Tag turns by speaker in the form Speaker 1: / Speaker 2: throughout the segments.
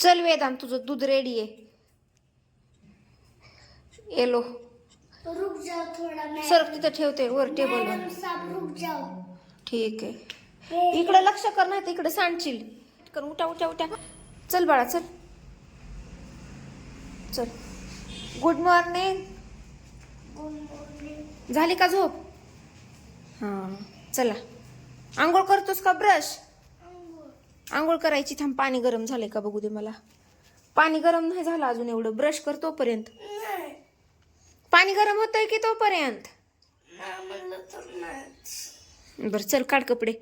Speaker 1: चल वेदांत तुझं दूध रेडी आहे. येलो
Speaker 2: रुक जाओ थोड़ा मैं
Speaker 1: सर तिथं ठेवते वर
Speaker 2: साहब रुक जाओ
Speaker 1: ठीक आहे. इकडे लक्ष कर नाही तर इकडे सांडशील. कर उठा उठा उठा. चल बाळा चल. चल. गुड मॉर्निंग झाली का झोप? हां. चला. आंघोळ करतोस का ब्रश आंघोळ करायची थांब पाणी गरम झालंय का बघू दे मला. पाणी गरम नाही झालं अजून एवढं. ब्रश कर तोपर्यंत. पाणी गरम होतंय की तोपर्यंत?
Speaker 2: बरं
Speaker 1: बर चल काढ कपडे.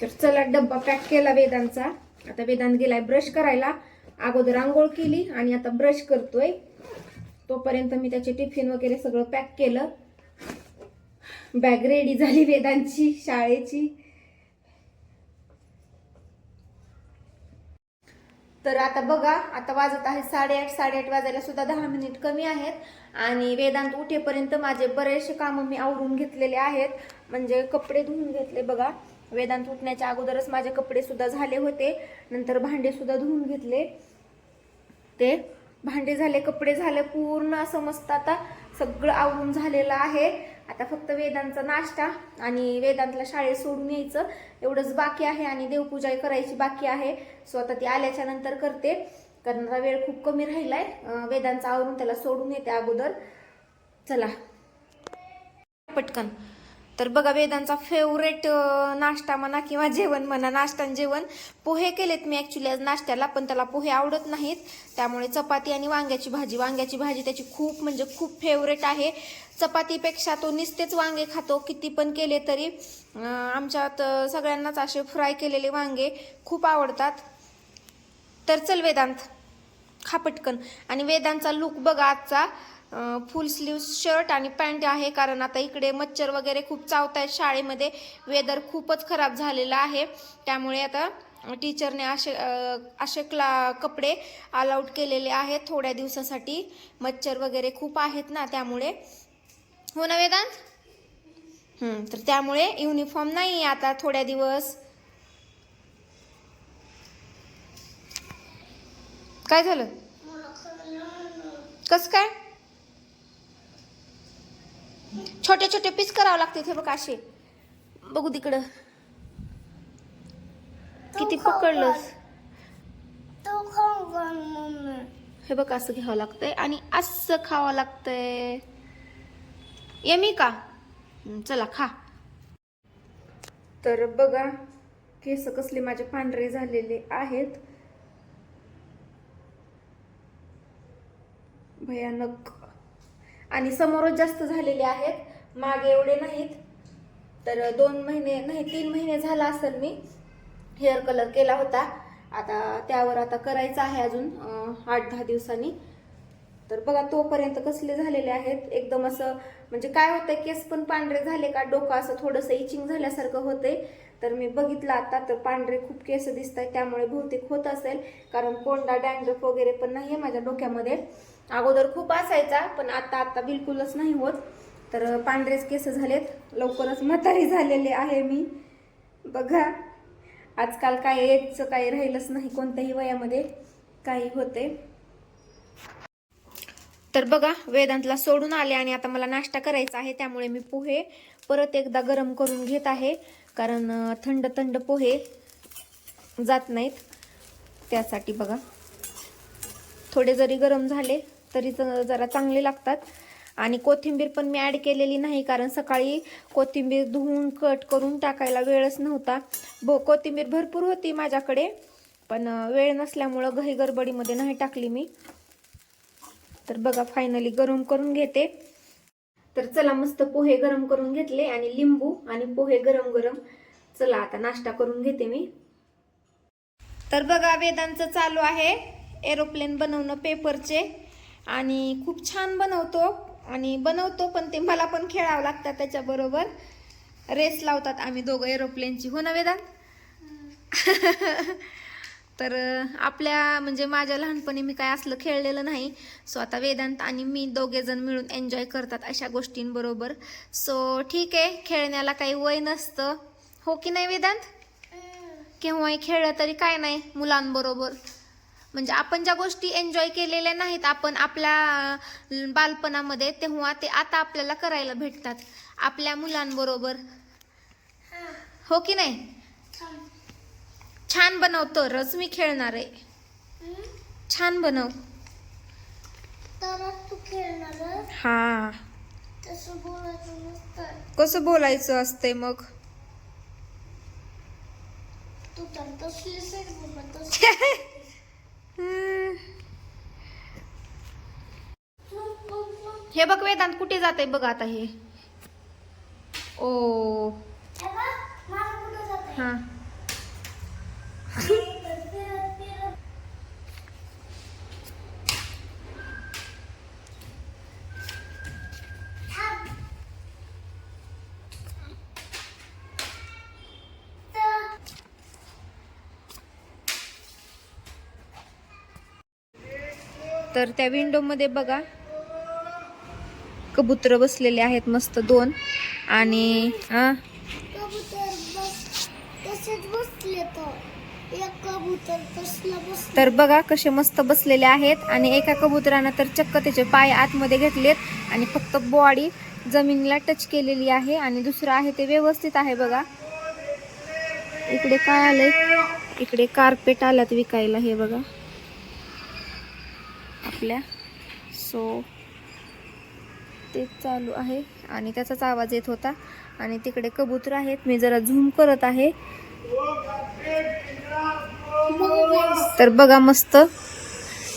Speaker 1: तर चला डब्बा पॅक केला वेदांचा. आता वेदांत गेलाय ब्रश करायला. अगोदर आंघोळ केली आणि आता ब्रश करतोय. तोपर्यंत मी त्याचे टिफिन वगैरे सगळं पॅक केलं. बॅग रेडी झाली वेदांची शाळेची. तर आता बघा आता वाजत आहे साडेआठ साडेआठ वाजायला सुद्धा दहा मिनिट कमी आहेत. आणि वेदांत उठेपर्यंत माझे बरेचसे कामं मी आवरून घेतलेले आहेत. म्हणजे कपडे धुवून घेतले बघा. वेदांत उठण्याच्या अगोदरच माझे कपडे सुद्धा झाले होते. नंतर भांडे सुद्धा धुवून घेतले. ते भांडे झाले कपडे झाले पूर्ण असं मस्त आता सगळं आवरून झालेलं आहे. आता फक्त वेदांचा नाश्ता आणि वेदांतला शाळेत सोडून यायचं. एवढंच बाकी आहे आणि देवपूजा करायची बाकी आहे. सो आता ती आल्याच्यानंतर करते. कारण वेळ खूप कमी राहिलाय. आहे वेदांचा आवरून त्याला सोडून येते अगोदर. चला. पटकन. तर बघा वेदांचा फेवरेट नाश्ता म्हणा किंवा जेवण म्हणा नाश्ता आणि जेवण पोहे केलेत मी ॲक्च्युली आज नाश्त्याला पण त्याला पोहे आवडत नाहीत. त्यामुळे चपाती आणि वांग्याची भाजी वांग्याची भाजी त्याची खूप म्हणजे खूप फेवरेट आहे. चपातीपेक्षा तो निस्तेच वांगे खातो किती पण केले तरी. आमच्यात सगळ्यांनाच असे फ्राय केलेले वांगे खूप आवडतात. तर चल वेदांत खा पटकन. आणि वेदांचा लुक बघा आजचा. फुल स्लीव शर्ट आणि पॅन्ट आहे. कारण आता इकडे मच्छर वगैरे खूप चावत आहेत शाळेमध्ये वेदर खूपच खराब झालेलं आहे. त्यामुळे आता टीचरने असे असे क्ला कपडे अलाउड केलेले आहेत. थोड्या दिवसासाठी मच्छर वगैरे खूप आहेत ना त्यामुळे. हो ना वेदांत? तर त्यामुळे युनिफॉर्म नाही आहे आता थोड्या दिवस. काय झालं? कस काय? छोटे छोटे पीस करावं लागते ते बघ असे. बघू तिकडं. किती पकडलंस. हे बघ असं घ्यावं लागतंय आणि असं खावं लागतंय. यमी का हं, चला खा. तर बघा केस कसले माझे पांढरे झालेले आहेत. भयानक. आणि समोरच जास्त झालेले आहेत. मागे एवढे नाहीत. तर दोन महिने नाही तीन महिने झाला असेल मी. हेअर कलर केला होता. आता त्यावर आता करायचं आहे अजून आठ दहा दिवसांनी. तर बघा तोपर्यंत कसले झालेले आहेत. एकदम असं म्हणजे काय होतंय केस पण पांढरे झाले का डोकं असं थोडंसं इचिंग झाल्यासारखं होतंय. तर मी बघितलं आता तर पांढरे खूप केस दिसत आहेत त्यामुळे बहुतेक होत असेल. कारण कोंडा डॅन्ड्रफ वगैरे पण नाही आहे माझ्या डोक्यामध्ये. अगोदर खूप असायचा पण आता आता बिलकुलच नाही होत. तर पांढरेच केस झालेत. लवकरच म्हातारी झालेले आहे मी. बघा. आजकाल काय एजचं काही राहिलंच नाही कोणत्याही वयामध्ये. काही होते. तर बघा वेदांतला सोडून आले आणि आता मला नाश्ता करायचा आहे त्यामुळे मी पोहे परत एकदा गरम करून घेत आहे. कारण थंड थंड पोहे जात नाहीत. त्यासाठी बघा. थोडे जरी गरम झाले तरी जरा चांगले लागतात. आणि कोथिंबीर पण मी ॲड केलेली नाही कारण सकाळी कोथिंबीर धुवून कट करून टाकायला वेळच नव्हता. भो कोथिंबीर भरपूर होती माझ्याकडे पण वेळ नसल्यामुळं घही गडबडीमध्ये नाही टाकली मी. तर बघा फायनली गरम करून घेते. तर चला मस्त पोहे गरम करून घेतले आणि लिंबू आणि पोहे गरम गरम. चला आता नाश्ता करून घेते मी. तर बघा वेदांचं चालू आहे. एरोप्लेन बनवणं पेपरचे आणि खूप छान बनवतो. आणि बनवतो पण ते मला पण खेळावं लागतात त्याच्याबरोबर. रेस लावतात आम्ही दोघं एरोप्लेनची हो ना वेदांत? तर आपल्या म्हणजे माझ्या लहानपणी मी काय असलं खेळलेलं नाही. सो आता वेदांत आणि मी दोघे जण मिळून एन्जॉय करतात अशा गोष्टींबरोबर. सो ठीक आहे खेळण्याला काही वय नसतं. हो की नाही वेदांत? केव्हाही खेळलं तरी काय नाही मुलांबरोबर. म्हणजे आपण ज्या गोष्टी एन्जॉय केलेल्या नाहीत आपण आपल्या बालपणामध्ये तेव्हा ते आता आपल्याला करायला भेटतात. आपल्या मुलांबरोबर. हो की नाही? छान बनव तरच मी खेळणार आहे. छान बनव. हा. कसं बोलायचं असते मग? हे बघ वेदांत कुठे जाते बघ आता हे? ओ.
Speaker 2: हे बघ, मला कुठं जाते?
Speaker 1: हा
Speaker 2: फिरत, फिरत, फिरत. थांब. तर
Speaker 1: तर त्या विंडो मध्ये बघा. कबूतर बसलेले आहेत मस्त दोन. आणि
Speaker 2: तर.
Speaker 1: बघा कसे मस्त बसलेले आहेत. आणि एका कबुतरानं तर चक्क त्याचे पाय आतमध्ये घेतलेत. आणि फक्त बॉडी जमिनीला टच केलेली आहे. आणि दुसरं आहे ते व्यवस्थित आहे बघा. इकडे काय आलंय? इकडे कार्पेट आल्यात विकायला हे बघा. आपल्या सो ते चालू आहे. आणि त्याचाच आवाज येत होता. आणि तिकडे कबूतर आहेत. मी जरा झूम करत आहे. तर बघा मस्त.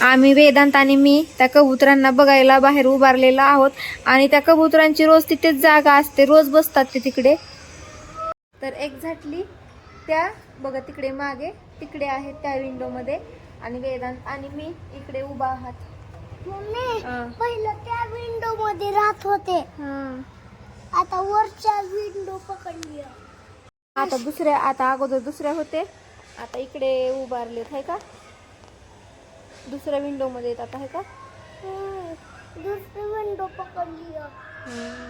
Speaker 1: आम्ही वेदांत आणि मी त्या कबुतरांना बघायला बाहेर उभारलेलो आहोत. आणि त्या कबुतरांची रोज तिथेच जागा असते. रोज बसतात ते तिकडे. तर एक्झॅक्टली त्या बघा तिकडे मागे तिकडे आहेत त्या विंडोमध्ये आणि वेदांत आणि मी इकडे उभा आहात.
Speaker 2: मम्मी. पहिलं त्या विंडो मध्ये राहत होते.
Speaker 1: हां.
Speaker 2: आता वरच्या विंडो पकडली
Speaker 1: आता दुसऱ्या आता अगोदर दुसऱ्या होते. आता इकडे उभारलेत आहे का? दुसऱ्या विंडो मध्ये येतात आहे का?
Speaker 2: दुसरी विंडो पकडली
Speaker 1: हम्म.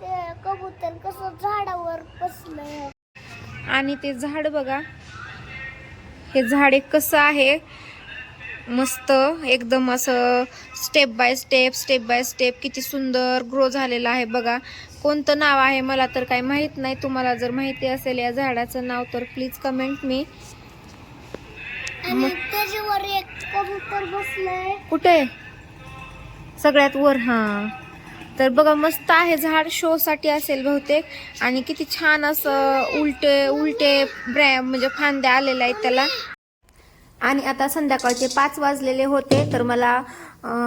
Speaker 2: ते कबूतर कसं झाडावर बसलंय.
Speaker 1: आणि ते झाड बघा. हे झाड एक कसं आहे? मस्त एकदम असं step by step step by step किती सुंदर ग्रो झालेलं आहे बघा. कोणतं नाव आहे मला तर काही माहीत नाही. तुम्हाला जर माहिती असेल या झाडाचं नाव तर प्लीज कमेंट मी कुठे? सगळ्यात वर हा. तर बघा मस्त आहे झाड. शो साठी असेल बहुतेक. आणि किती छान असं उलटे उलटे ब्रॅ म्हणजे फांद्या आलेल्या आहेत त्याला. आणि आता संध्याकाळचे पाच वाजलेले होते तर मला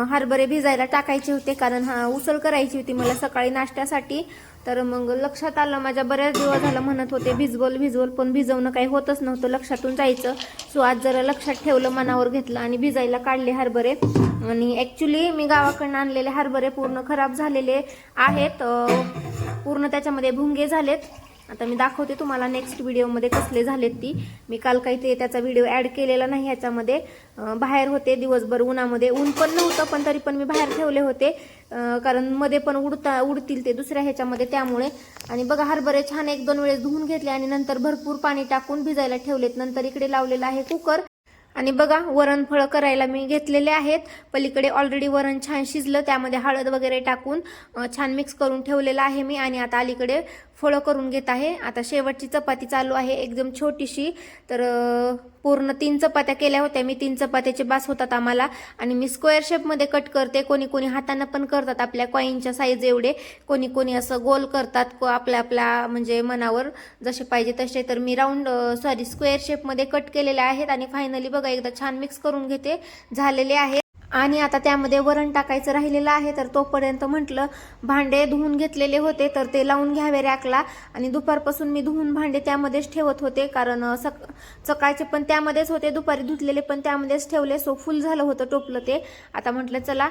Speaker 1: हरभरे भिजायला टाकायचे होते कारण हा उसळ करायची होती मला सकाळी नाश्त्यासाठी. तर मग लक्षात आलं माझ्या बऱ्याच दिवस झालं म्हणत होते भिजवल भिजवल पण भिजवणं काही होतच नव्हतं लक्षातून जायचं. सो आज जरा लक्षात ठेवलं मनावर घेतलं आणि भिजायला काढले हरभरे. आणि ॲक्च्युली मी गावाकडनं आणलेले हरभरे पूर्ण खराब झालेले आहेत पूर्ण त्याच्यामध्ये भुंगे झालेत. आता मी दाखवते तुम्हाला नेक्स्ट व्हिडिओमध्ये कसले झालेत ती. मी काल काही ते त्याचा व्हिडिओ ॲड केलेला नाही ह्याच्यामध्ये बाहेर होते दिवसभर उन्हामध्ये. ऊन पण नव्हतं पण तरी पण मी बाहेर ठेवले होते. कारण मध्ये पण उडता उडतील ते दुसऱ्या ह्याच्यामध्ये त्यामुळे. आणि बघा हरभरे छान एक दोन वेळेस धुवून घेतले आणि नंतर भरपूर पाणी टाकून भिजायला ठेवलेत. नंतर इकडे लावलेलं आहे कुकर. आणि बघा वरण फळं करायला मी घेतलेले आहेत. पलीकडे ऑलरेडी वरण छान शिजलं. त्यामध्ये हळद वगैरे टाकून छान मिक्स करून ठेवलेलं आहे मी. आणि आता अलीकडे फळं करून घेत आहे. आता शेवटची चपाती चालू आहे एकदम छोटीशी. तर पूर्ण तीन चपात्या केल्या होत्या. मी तीन चपात्याचे बास होतात आम्हाला. आणि मी स्क्वेअर शेपमध्ये कट करते. कोणी कोणी हातानं पण करतात आपल्या कॉईनच्या साईज एवढे. कोणी कोणी असं गोल करतात. को- आपल्या आपल्या म्हणजे मनावर जसे पाहिजे तसे. तर मी राऊंड सॉरी स्क्वेअर शेपमध्ये कट केलेले आहेत. आणि फायनली बघा एकदा छान मिक्स करून घेते. झालेले आहे. आणि आता त्यामध्ये वरण टाकायचं राहिलेलं आहे तर तोपर्यंत म्हटलं भांडे धुवून घेतलेले होते तर ते लावून घ्यावे रॅकला. आणि दुपारपासून मी धुवून भांडे त्यामध्येच ठेवत होते कारण सक सकाळचे पण त्यामध्येच होते दुपारी धुतलेले पण त्यामध्येच ठेवले सो फुल झालं होतं टोपलं ते. आता म्हटलं चला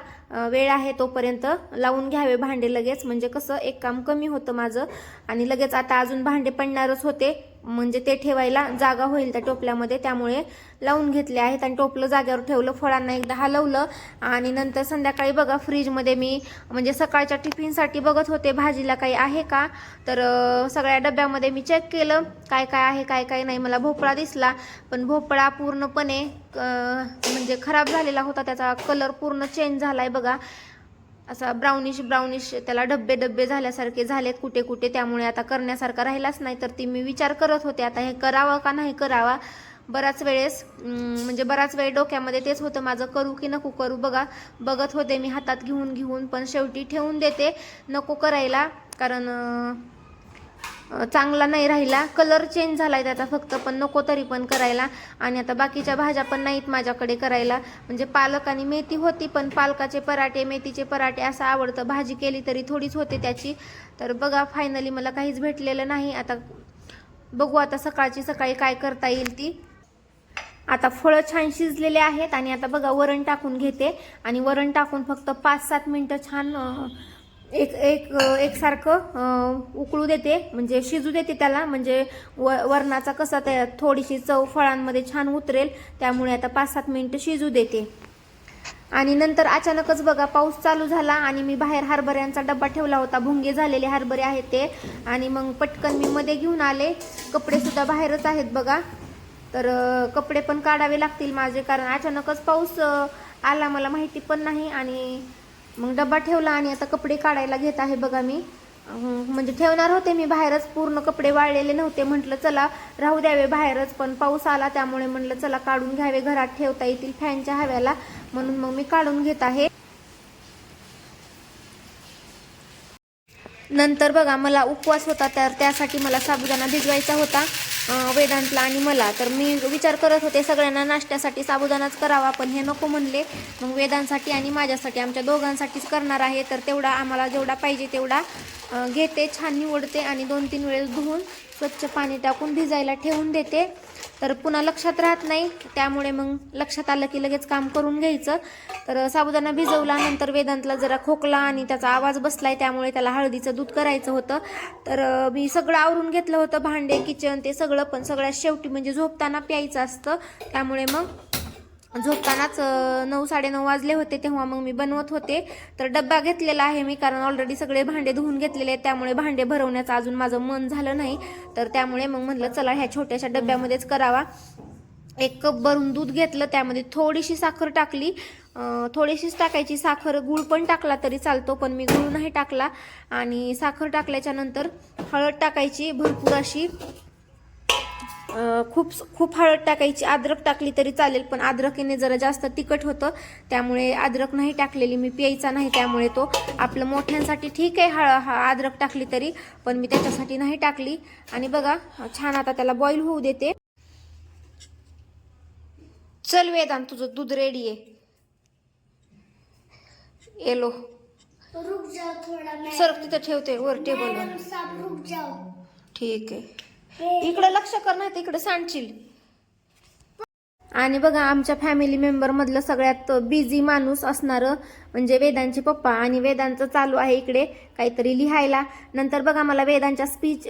Speaker 1: वेळ आहे तोपर्यंत लावून घ्यावे भांडे लगेच. म्हणजे कसं एक काम कमी होतं माझं. आणि लगेच आता अजून भांडे पडणारच होते. म्हणजे ते ठेवायला जागा होईल त्या टोपल्यामध्ये. त्यामुळे लावून घेतले आहेत आणि टोपलं जाग्यावर ठेवलं फळांना एकदा हलवलं आणि नंतर संध्याकाळी बघा फ्रीजमध्ये मी म्हणजे सकाळच्या टिफिनसाठी बघत होते. भाजीला काही आहे का? तर सगळ्या डब्यामध्ये मी चेक केलं. काय काय आहे काय काय नाही मला भोपळा दिसला. पण भोपळा पूर्णपणे म्हणजे खराब झालेला होता. त्याचा कलर पूर्ण चेंज झाला आहे बघा. असा ब्राउनिश ब्राउनिश त्याला डब्बे डब्बे झाल्यासारखे झालेत कुठे कुठे. त्यामुळे आता करण्यासारखा राहिलाच नाही तर ती मी विचार करत होते. आता हे करावं का नाही करावा? बराच वेळेस म्हणजे बराच वेळ डोक्यामध्ये तेच होतं. माझं करू की नको करू बघा. बघत होते मी हातात घेऊन घेऊन पण शेवटी ठेवून देते. नको करायला. कारण चांगला नाही राहिला. कलर चेंज झाला आहे त्याचा फक्त पण नको तरी पण करायला. आणि आता बाकीच्या भाज्या पण नाहीत माझ्याकडे करायला. म्हणजे पालक आणि मेथी होती पण पालकाचे पराठे मेथीचे पराठे असं आवडतं. भाजी केली तरी थोडीच होते त्याची. तर बघा फायनली मला काहीच भेटलेलं नाही. आता बघू आता सकाळची सकाळी काय करता येईल ती. आता फळं छान शिजलेले आहेत. आणि आता बघा वरण टाकून घेते. आणि वरण टाकून फक्त पाच सात मिनटं छान एक एक एकसारखं उकळू देते म्हणजे शिजू देते त्याला म्हणजे व वरणाचा कसा त्या थोडीशी चव फळांमध्ये छान उतरेल त्यामुळे आता पाच सात मिनटं शिजू देते. आणि नंतर अचानकच बघा पाऊस चालू झाला आणि मी बाहेर हरभऱ्यांचा डब्बा ठेवला होता. भुंगे झालेले हरभरे आहेत ते. आणि मग पटकन मी मध्ये घेऊन आले. कपडे सुद्धा बाहेरच आहेत बघा. तर कपडे पण काढावे लागतील माझे कारण अचानकच पाऊस आला मला माहिती पण नाही. आणि मग डब्बा ठेवला आणि आता कपडे काढायला घेत आहे बघा मी. म्हणजे ठेवणार होते मी बाहेरच पूर्ण कपडे वाळलेले नव्हते. म्हटलं चला राहू द्यावे बाहेरच पण पाऊस आला त्यामुळे म्हटलं चला काढून घ्यावे घरात ठेवता येतील फॅनच्या हव्याला. म्हणून मग मी काढून घेत आहे. नंतर बघा मला उपवास होता तर त्यासाठी मला साबुदाणा भिजवायचा होता. वेदांतला आणि मला. तर मी विचार करत होते सगळ्यांना नाश्त्यासाठी साबुदाणाच करावा पण हे नको म्हणले. मग वेदांसाठी आणि माझ्यासाठी आमच्या दोघांसाठीच करणार आहे. तर तेवढा आम्हाला जेवढा पाहिजे तेवढा घेते छान निवडते आणि दोन तीन वेळेस धुवून स्वच्छ पाणी टाकून भिजायला ठेवून देते. तर पुन्हा लक्षात राहत नाही त्यामुळे मग लक्षात आलं की लगेच काम करून घ्यायचं. तर साबुदाणा भिजवला नंतर वेदांतला जरा खोकला आणि त्याचा आवाज बसलाय त्यामुळे त्याला हळदीचं दूध करायचं होतं. तर मी सगळं आवरून घेतलं होतं भांडे किचन ते सगळं पण सगळ्यात शेवटी म्हणजे झोपताना प्यायचं असतं. त्यामुळे मग झोपतानाच नऊ साडेनऊ वाजले होते तेव्हा मग मी बनवत होते. तर डब्बा घेतलेला आहे मी कारण ऑलरेडी सगळे भांडे धुवून घेतलेले आहेत. त्यामुळे भांडे भरवण्याचं अजून माझं मन झालं नाही. तर त्यामुळे मग म्हणलं चला ह्या छोट्याशा डब्यामध्येच करावा. एक कप भरून दूध घेतलं त्यामध्ये थोडीशी साखर टाकली. थोडीशीच टाकायची. साखर गुळ पण टाकला तरी चालतो पण मी गुळ नाही टाकला. आणि साखर टाकल्याच्या नंतर हळद टाकायची भरपूर अशी. खूप खूप हळद टाकायची अद्रक टाकली तरी चालेल पण अद्रकीने जरा जास्त तिखट होतं. त्यामुळे अद्रक नाही टाकलेली मी प्यायचा नाही त्यामुळे तो. आपलं मोठ्यांसाठी ठीक आहे हळ हा अद्रक टाकली तरी पण मी त्याच्यासाठी नाही टाकली. आणि बघा छान आता त्याला बॉईल होऊ देते. चल वेदांत तुझं दूध रेडी आहे. येलो
Speaker 2: रुक जाओ थोड़ा मैं
Speaker 1: सर तिथं ठेवते वर
Speaker 2: जाओ
Speaker 1: ठीक आहे. इकडे लक्ष कर नाही तिकडे सांडशील. आणि बघा आमच्या फॅमिली मेंबरमधलं सगळ्यात बिझी माणूस असणारं म्हणजे वेदांचे पप्पा. आणि वेदांचं चालू आहे इकडे काहीतरी लिहायला. नंतर बघा मला वेदांच्या स्पीच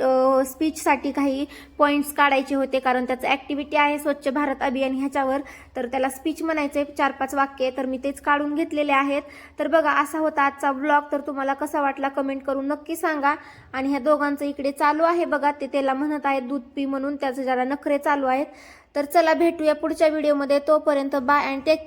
Speaker 1: स्पीचसाठी काही पॉईंट्स काढायचे होते कारण त्याचं ॲक्टिव्हिटी आहे स्वच्छ भारत अभियान ह्याच्यावर. तर त्याला स्पीच म्हणायचे चार पाच वाक्य तर मी तेच काढून घेतलेले आहेत. तर बघा असा होता आजचा ब्लॉग तर तुम्हाला कसा वाटला कमेंट करून नक्की सांगा. आणि ह्या दोघांचं इकडे चालू आहे बघा ते त्याला म्हणत आहेत दूध पी म्हणून. त्याचं जरा नखरे चालू आहेत. तर चला भेटूया पुढच्या व्हिडिओमध्ये तोपर्यंत बाय अँड टेक केअर